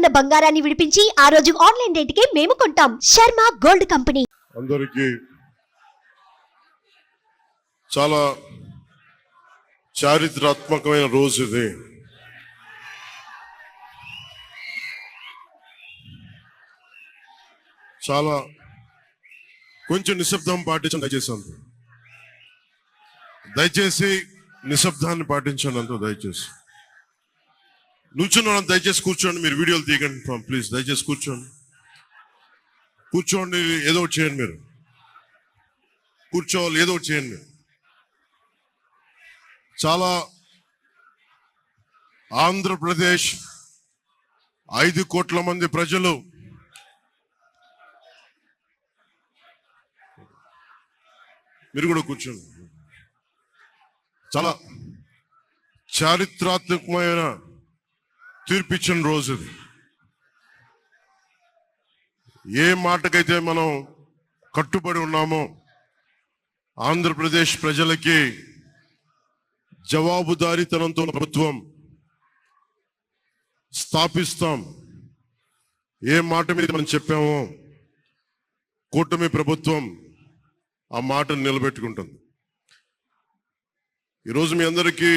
ఉన్న బంగారాన్ని విడిపించి ఆ రోజు ఆన్లైన్ రేటుకే మేము కొంటాం. Sharma gold company. అందరికీ చాలా చారిత్రాత్మకమైన రోజు ఇది. చాలా కొంచెం నిశ్శబ్దం పాటించండి దయచేసి అంత దయచేసి నిశ్శబ్దాన్ని పాటించండి అంత దయచేసి. నుంచున్న దయచేసి కూర్చోండి. మీరు వీడియోలు తీయకండి ప్లీజ్ దయచేసి కూర్చోండి. కూర్చోండి ఏదో ఒకటి చేయండి మీరు. కూర్చోవాలి ఏదో ఒకటి చేయండి మీరు. చాలా ఆంధ్రప్రదేశ్ ఐదు కోట్ల మంది ప్రజలు మీరు కూడా కూర్చోండి. చాలా చారిత్రాత్మకమైన తీర్పిచ్చిన రోజు ఇది ఏ మాటకైతే మనం కట్టుబడి ఉన్నామో ఆంధ్రప్రదేశ్ ప్రజలకి జవాబుదారీతనంతో ప్రభుత్వం స్థాపిస్తాం. ఏ మాట మీద మనం చెప్పామో కూటమి ప్రభుత్వం ఆ మాటను నిలబెట్టుకుంటుంది. ఈరోజు మీ అందరికీ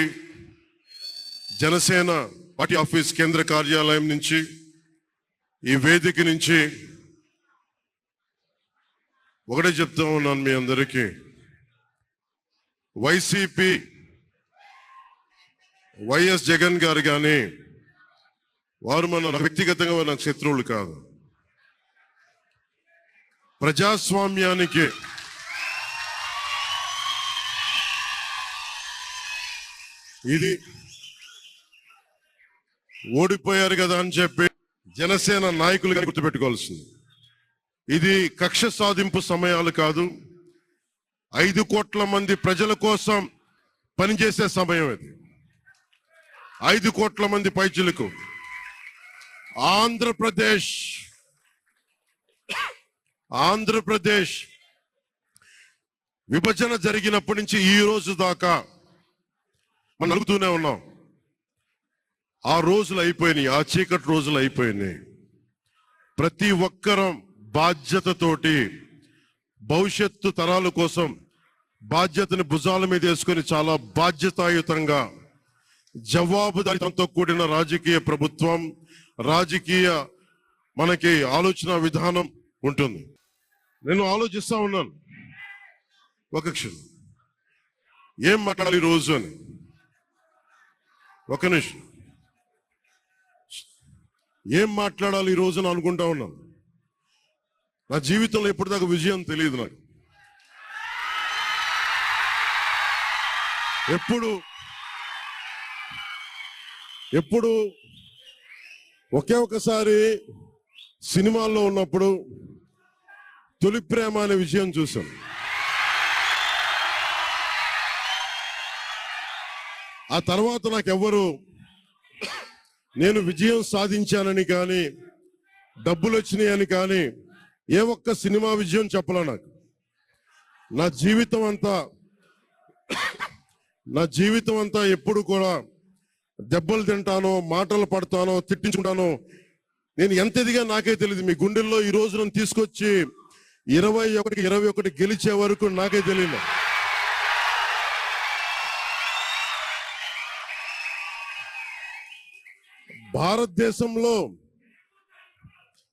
జనసేన పార్టీ ఆఫీస్ కేంద్ర కార్యాలయం నుంచి ఈ వేదిక నుంచి ఒకటే చెప్తా ఉన్నాను మీ అందరికీ. వైసీపీ వైఎస్ జగన్ గారు కానీ వారు మన వ్యక్తిగతంగా మన శత్రువులు కాదు. ప్రజాస్వామ్యానికి ఇది ఓడిపోయారు కదా అని చెప్పి జనసేన నాయకులుగా గుర్తుపెట్టుకోవాల్సింది. ఇది కక్ష సాధింపు సమయాలు కాదు. ఐదు కోట్ల మంది ప్రజల కోసం పనిచేసే సమయం ఇది. ఐదు కోట్ల మంది పైచులకు ఆంధ్రప్రదేశ్ ఆంధ్రప్రదేశ్ విభజన జరిగినప్పటి నుంచి ఈ రోజు దాకా మనం నలుగుతూనే ఉన్నాం. ఆ రోజులు అయిపోయినాయి ఆ చీకటి రోజులు అయిపోయినాయి. ప్రతి ఒక్కరం బాధ్యతతోటి భవిష్యత్తు తరాల కోసం బాధ్యతని భుజాల మీద వేసుకొని చాలా బాధ్యతాయుతంగా జవాబుదారితంతో కూడిన రాజకీయ ప్రభుత్వం రాజకీయ మనకి ఆలోచన విధానం ఉంటుంది. నేను ఆలోచిస్తా ఉన్నాను. ఒక క్షణం. ఏం మాట్లాడాలి రోజు అని? ఒక నిమిషం. ఏం మాట్లాడాలి ఈ రోజున అనుకుంటా ఉన్నాను. నా జీవితంలో ఎప్పటిదాకా విజయం తెలియదు నాకు. ఎప్పుడు ఎప్పుడు ఒకే ఒకసారి సినిమాల్లో ఉన్నప్పుడు తొలి ప్రేమ అనే విషయం చూసాం ఆ తర్వాత నాకెవ్వరు నేను విజయం సాధించానని కానీ డబ్బులు వచ్చినాయని కానీ ఏ ఒక్క సినిమా విజయం చెప్పలే నాకు. నా జీవితం అంతా నా జీవితం అంతా ఎప్పుడు కూడా దెబ్బలు తింటానో మాటలు పడతానో తిట్టించుకుంటానో నేను ఎంత ఎదిగా నాకే తెలియదు మీ గుండెల్లో ఈ రోజు నన్ను తీసుకొచ్చి ఇరవై ఒకటికి ఇరవై ఒకటి గెలిచే వరకు నాకే తెలియదు భారతదేశంలో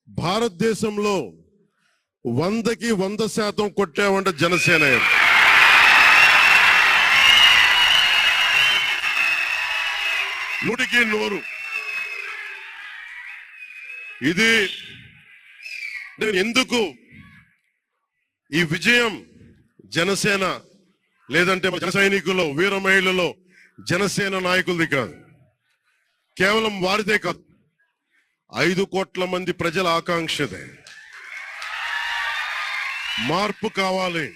భారతదేశంలో వందకి వంద శాతం కొట్టామంటే జనసేన నూటికి నూరు. ఇది నేను ఎందుకు ఈ విజయం జనసేన లేదంటే జన సైనికులు వీర మహిళల్లో జనసేన నాయకులది కాదు. కేవలం వారిదే కాదు ఐదు కోట్ల మంది ప్రజల ఆకాంక్షదే. మార్పు కావాలి.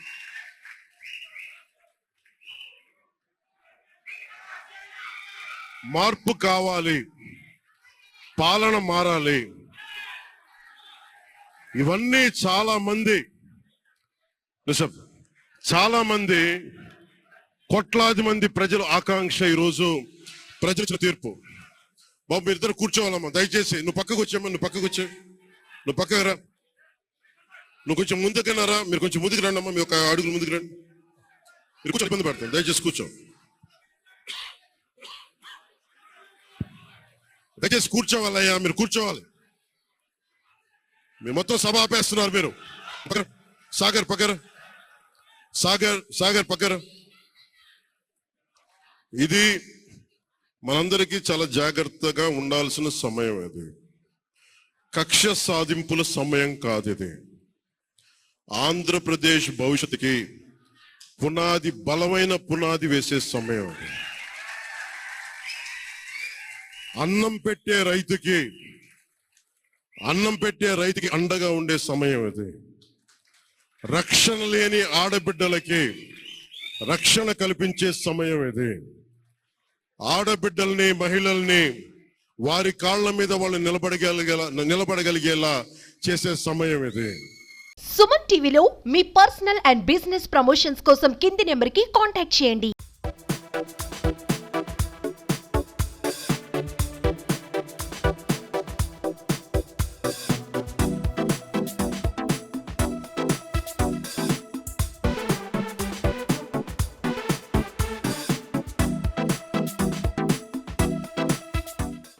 మార్పు కావాలి. పాలన మారాలి. ఇవన్నీ చాలా మంది చాలా మంది కోట్లాది మంది ప్రజల ఆకాంక్ష ఈరోజు ప్రజల తీర్పు. బాబు మీరు ఇద్దరు కూర్చోవాలమ్మా దయచేసి. నువ్వు పక్కకు వచ్చామ్మా నువ్వు పక్కకు వచ్చా. నువ్వు పక్కకు రా. నువ్వు కొంచెం ముందుకన్నారా మీరు కొంచెం ముందుకు రండి అమ్మా మీ ఒక అడుగులు ముందుకు రండి. మీరు కూర్చో ఇబ్బంది పడతాను దయచేసి కూర్చో. దయచేసి కూర్చోవాలయ్యా మీరు కూర్చోవాలి. మీరు మొత్తం సభ ఆపేస్తున్నారు మీరు. సాగర్ పక్కర సాగర్ సాగర్ పక్కర ఇది మనందరికీ చాలా జాగ్రత్తగా ఉండాల్సిన సమయం ఇది. కక్ష సాధింపుల సమయం కాదు ఇది. ఆంధ్రప్రదేశ్ భవిష్యత్తుకి పునాది బలమైన పునాది వేసే సమయం అది అన్నం పెట్టే రైతుకి అన్నం పెట్టే రైతుకి అండగా ఉండే సమయం ఇది. రక్షణ లేని ఆడబిడ్డలకి రక్షణ కల్పించే సమయం ఇది. ఆడబిడ్డల్ని మహిళల్ని వారి కాళ్ళ మీద వాళ్ళు నిలబడగలిగేలా నిలబడగలిగేలా చేసే సమయం ఇది. సుమన్ టీవీలో మీ పర్సనల్ అండ్ బిజినెస్ ప్రమోషన్స్ కోసం కింది నెంబర్కి కాంటాక్ట్ చేయండి.